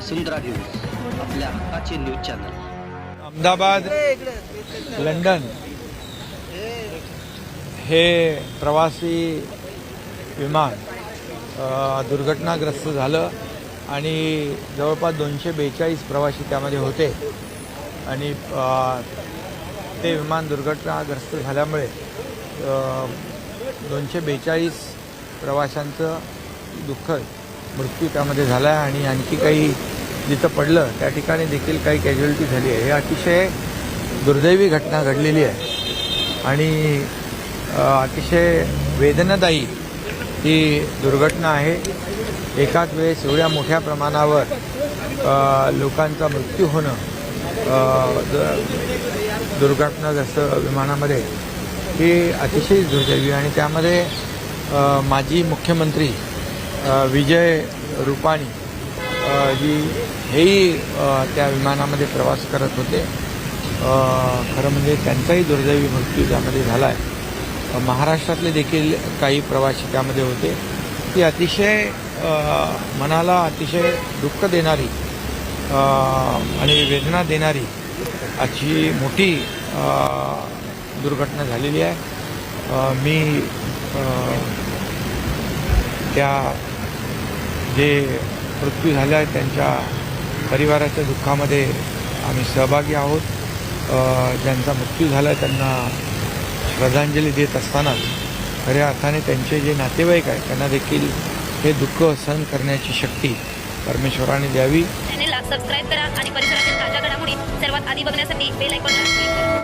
वसुंधरा news आपल्या हक्काचे news channel. Ahmedabad London. हे प्रवासी विमान दुर्घटनाग्रस्त झालं आणि जवळपास दोनशे बेचाळीस प्रवासी त्यामध्ये होते. आणि ते विमान दुर्घटनाग्रस्त झाल्यामुळे दोनशे बेचाळीस प्रवाशांचं दुःख मृत्यू त्यामध्ये झाला आहे आणि आणखी काही जिथं पडलं त्या ठिकाणी देखील काही कॅज्युअलिटी झाली आहे. हे अतिशय दुर्दैवी घटना घडलेली आहे. आणि अतिशय वेदनादायी ही दुर्घटना आहे. एकाच वेळेस एवढ्या मोठ्या प्रमाणावर लोकांचा मृत्यू होणं अ, द- दुर्घटनाग्रस्त विमानामध्ये ही अतिशय दुर्दैवी आणि त्यामध्ये माजी मुख्यमंत्री विजय रुपाणी जी हेही त्या विमानामध्ये प्रवास करत होते. खरं म्हणजे त्यांचाही दुर्दैवी मृत्यू त्यामध्ये झाला आहे महाराष्ट्रातले देखील काही प्रवासी त्यामध्ये होते. ती अतिशय मनाला अतिशय दुःख देणारी आणि वेदना देणारी अशी मोठी दुर्घटना झालेली आहे. मी त्या जे मृत्यू झाल्या त्यांच्या परिवाराच्या दुःखामध्ये आम्ही सहभागी आहोत. ज्यांचा मृत्यू झाला आहे त्यांना श्रद्धांजली देत असतानाच खऱ्या अर्थाने त्यांचे जे नातेवाईक आहेत त्यांना देखील हे दुःख सहन करण्याची शक्ती परमेश्वराने द्यावी. चॅनेलला सबस्क्राईब करा आणि परिसरातील ताज्या घडामोडी सर्वात आधी बघण्यासाठी बेल ऐकून